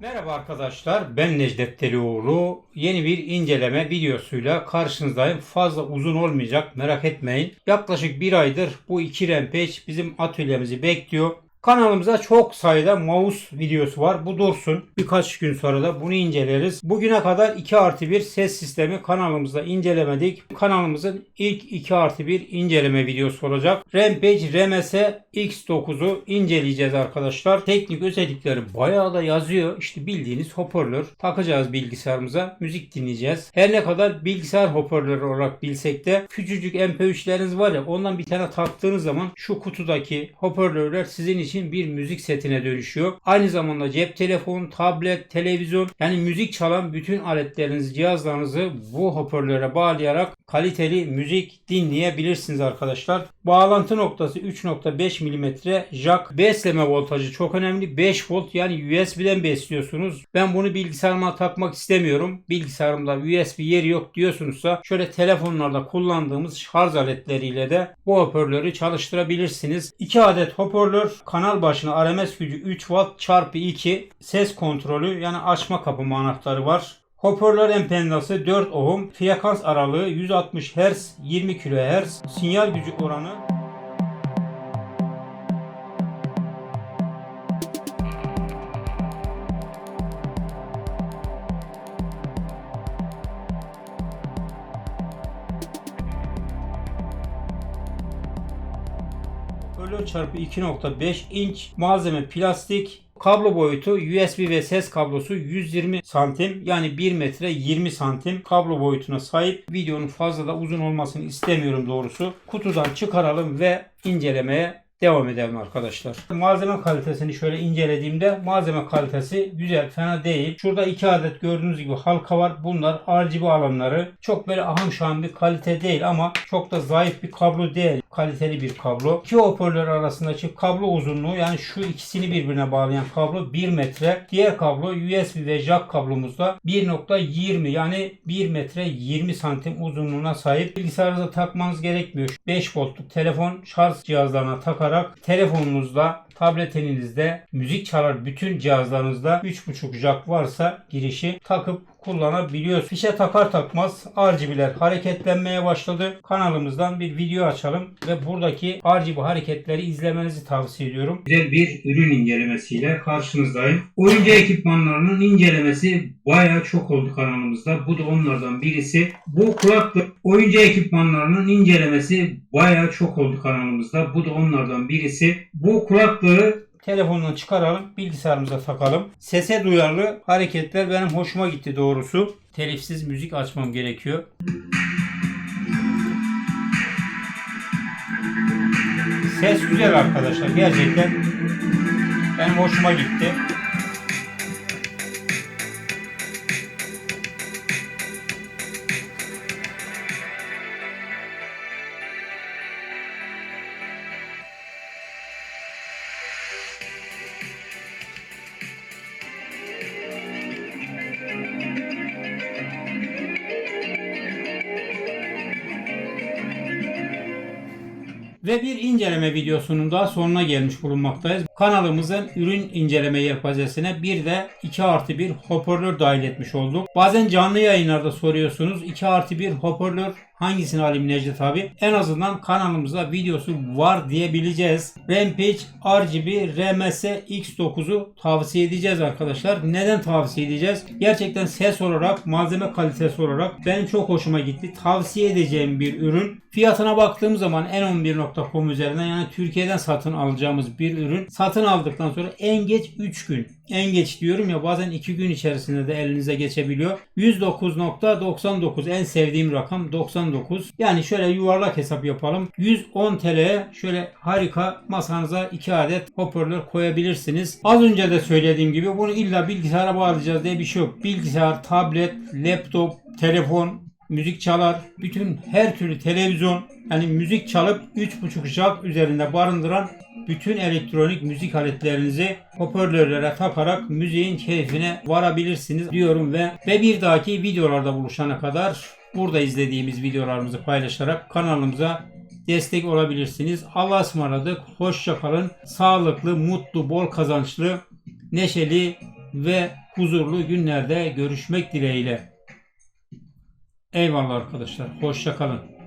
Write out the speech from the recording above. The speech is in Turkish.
Merhaba arkadaşlar ben Necdet Telioğlu. Yeni bir inceleme videosuyla karşınızdayım. Fazla uzun olmayacak merak etmeyin. Yaklaşık bir aydır bu iki Rampage bizim atölyemizi bekliyor. Kanalımıza çok sayıda mouse videosu var. Bu dursun. Birkaç gün sonra da bunu inceleriz. Bugüne kadar 2 artı 1 ses sistemi kanalımızda incelemedik. Kanalımızın ilk 2 artı 1 inceleme videosu olacak. Rampage RMS X9'u inceleyeceğiz arkadaşlar. Teknik özellikleri bayağı da yazıyor. İşte bildiğiniz hoparlör. Takacağız bilgisayarımıza. Müzik dinleyeceğiz. Her ne kadar bilgisayar hoparlörü olarak bilsek de küçücük MP3'leriniz var ya ondan bir tane taktığınız zaman şu kutudaki hoparlörler sizin için bir müzik setine dönüşüyor. Aynı zamanda cep telefonu, tablet, televizyon yani müzik çalan bütün aletlerinizi, cihazlarınızı bu hoparlöre bağlayarak kaliteli müzik dinleyebilirsiniz arkadaşlar. Bağlantı noktası 3.5 mm jack. Besleme voltajı çok önemli. 5 volt yani USB'den besliyorsunuz. Ben bunu bilgisayarıma takmak istemiyorum. Bilgisayarımda USB yeri yok diyorsunuzsa şöyle telefonlarda kullandığımız şarj aletleriyle de bu hoparlörü çalıştırabilirsiniz. 2 adet hoparlör kanal başına RMS gücü 3 watt çarpı 2 ses kontrolü yani açma kapama anahtarı var. Hoparlör empendası 4 ohm, frekans aralığı 160 Hz, 20 kHz, sinyal gücü oranı Hoparlör çarpı 2.5 inç malzeme plastik Kablo boyutu USB ve ses kablosu 120 santim yani 1 metre 20 santim kablo boyutuna sahip. Videonun fazla da uzun olmasını istemiyorum doğrusu. Kutudan çıkaralım ve incelemeye devam edelim arkadaşlar. Malzeme kalitesini şöyle incelediğimde malzeme kalitesi güzel fena değil. Şurada iki adet gördüğünüz gibi halka var. Bunlar RGB alanları. Çok böyle ahım şahım bir kalite değil ama çok da zayıf bir kablo değil. Kaliteli bir kablo. İki hoparlör arasındaki kablo uzunluğu yani şu ikisini birbirine bağlayan kablo 1 metre. Diğer kablo USB ve jack kablomuzda 1.20 yani 1 metre 20 santim uzunluğuna sahip. Bilgisayarınıza takmanız gerekmiyor. 5 voltluk telefon şarj cihazlarına takarak telefonunuzda tabletinizde müzik çalar bütün cihazlarınızda 3.5 jack varsa girişi takıp kullanabiliyoruz. Fişe takar takmaz RGB'ler hareketlenmeye başladı. Kanalımızdan bir video açalım ve buradaki RGB hareketleri izlemenizi tavsiye ediyorum. Güzel bir ürün incelemesiyle karşınızdayım. Oyuncu ekipmanlarının incelemesi bayağı çok oldu kanalımızda. Bu da onlardan birisi. Bu kulaklık oyuncu ekipmanlarının incelemesi bayağı çok oldu kanalımızda. Bu da onlardan birisi. Bu kulaklığı telefondan çıkaralım, bilgisayarımıza takalım. Sese duyarlı hareketler benim hoşuma gitti doğrusu. Telifsiz müzik açmam gerekiyor. Ses güzel arkadaşlar. Gerçekten benim hoşuma gitti. Ve bir inceleme videosunun daha sonuna gelmiş bulunmaktayız. Kanalımızın ürün inceleme yelpazesine bir de 2 artı 1 hoparlör dahil etmiş olduk. Bazen canlı yayınlarda soruyorsunuz 2 artı 1 hoparlör hangisini alayım Necdet abi? En azından kanalımızda videosu var diyebileceğiz. Rampage RGB RMS X9'u tavsiye edeceğiz arkadaşlar. Neden tavsiye edeceğiz? Gerçekten ses olarak, malzeme kalitesi olarak benim çok hoşuma gitti. Tavsiye edeceğim bir ürün. Fiyatına baktığım zaman n11.com üzerinden yani Türkiye'den satın alacağımız bir ürün. Satın aldıktan sonra en geç 3 gün. En geç diyorum ya bazen 2 gün içerisinde de elinize geçebiliyor. 109.99 en sevdiğim rakam 99. Yani şöyle yuvarlak hesap yapalım. 110 TL'ye şöyle harika masanıza 2 adet hoparlör koyabilirsiniz. Az önce de söylediğim gibi bunu illa bilgisayara bağlayacağız diye bir şey yok. Bilgisayar, tablet, laptop, telefon, müzik çalar, bütün her türlü televizyon yani müzik çalıp 3.5 jack üzerinde barındıran bütün elektronik müzik aletlerinizi hoparlörlere takarak müziğin keyfine varabilirsiniz diyorum ve ve bir dahaki videolarda buluşana kadar burada izlediğimiz videolarımızı paylaşarak kanalımıza destek olabilirsiniz. Allah'a ısmarladık. Hoşça kalın. Sağlıklı, mutlu, bol kazançlı, neşeli ve huzurlu günlerde görüşmek dileğiyle. Eyvallah arkadaşlar. Hoşça kalın.